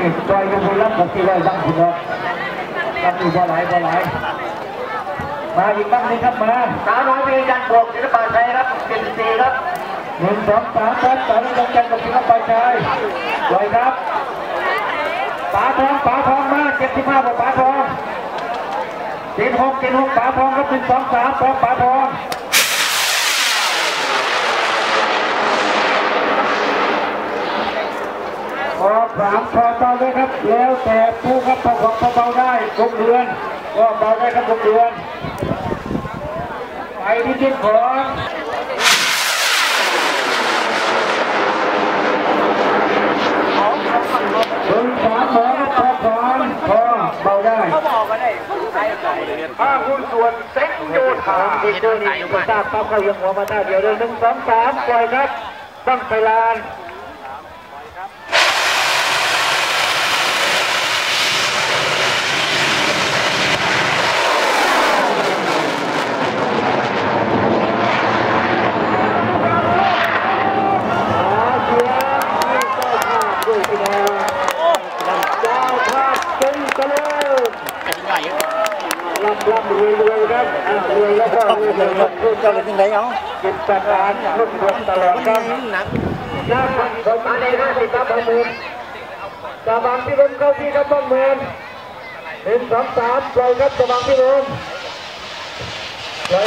นี่จอยยังไม่รับผมที่ร้อยบ้างคุณเนาะรับอยู่บ่หลายบ่หลายมาอีกบ้างนี่ครับมาสาวน้อยมีการบวกศิลปะไทยครับเป็นสีครับหนึ่งสองสามครับสามต้องการกับศิลปะชายลอยครับป๋าทองป๋าทองมาเจ็ดสิบห้าบอกป๋าทองเจ็ดหกเจ็ดหกป๋าทองครับหนึ่งสองสามสองป๋าทอง พอสามพอเบาเลยครับ แล้วแต่ผู้ครับพอของพอเบาได้ทุกเดือนก็เบาได้ครับทุกเดือนไปที่ที่ของถึงสามหมอพอสองพอเบาได้ภาคหุ้นส่วนเซ็กโยธาอีกตัวนี้ก็ทราบปั๊บเข้ายังหัวมาท่าเดียวเลยหนึ่งสองสามปล่อยครับต้องไปลานขอเสียงให้เจ้าภาพด้วยพี่น้องเจ้าภาพจงเจริญ รับรับรวยรวยครับอ่ารวยแล้วก็รวยรวยรวยรวยเจ้าเป็นยังไงเอากิจการรุ่งเรืองตลอดครับหน้าพันสมาในห้าสิบครับบางหมื่นสาบางพิรมเข้าที่ครับบางหมื่นหนึ่งสองสามปล่อยครับสาบางพิรมปล่อย